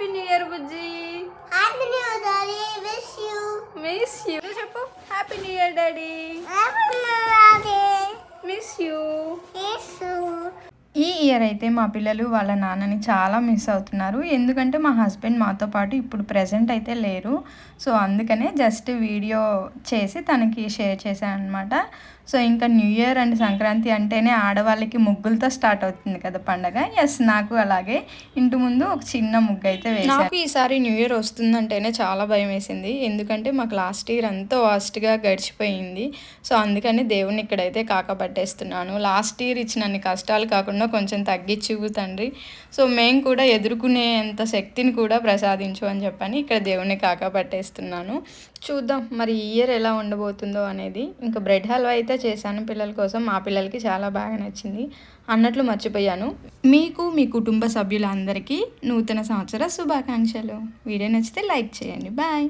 Happy new year బుజ్జి Happy New Year, Daddy. Wish you. Miss you చెప్పు happy new year daddy ఈ year అయితే మా పిల్లలు వాళ్ళ నాన్నని చాలా మిస్ అవుతున్నారు. ఎందుకంటే మా హస్బెండ్ మాతో పాటు ఇప్పుడు ప్రజెంట్ అయితే లేరు. సో అందుకనే జస్ట్ వీడియో చేసి తనకి షేర్ చేశాను అనమాట సో ఇంకా న్యూ ఇయర్ అండ్ సంక్రాంతి అంటేనే ఆడవాళ్ళకి ముగ్గులతో స్టార్ట్ అవుతుంది కదా పండగ. ఎస్ నాకు అలాగే. ఇంటి ముందు ఒక చిన్న ముగ్గు అయితే వేసాను నాకు ఈసారి న్యూ ఇయర్ వస్తుందంటేనే చాలా భయం వేసింది. ఎందుకంటే మాకు లాస్ట్ ఇయర్ అంతా వాస్ట్గా గడిచిపోయింది. సో అందుకని దేవుని ఇక్కడైతే కాకపట్టేస్తున్నాను. లాస్ట్ ఇయర్ ఇచ్చిన కష్టాలు కాకుండా కొంచెం తగ్గించు తండ్రి. సో మేము కూడా ఎదుర్కొనేంత శక్తిని కూడా ప్రసాదించు అని చెప్పని ఇక్కడ దేవుని కాకపట్టేస్తున్నాను. చూద్దాం మరి ఈ ఇయర్ ఎలా ఉండబోతుందో అనేది. ఇంకా బ్రెడ్ హల్వా అయితే చేశాను పిల్లల కోసం. మా పిల్లలకి చాలా బాగా నచ్చింది. అన్నట్లు మర్చిపోయాను. మీకు మీ కుటుంబ సభ్యులందరికీ నూతన సంవత్సర శుభాకాంక్షలు. వీడియో నచ్చితే లైక్ చేయండి. బాయ్.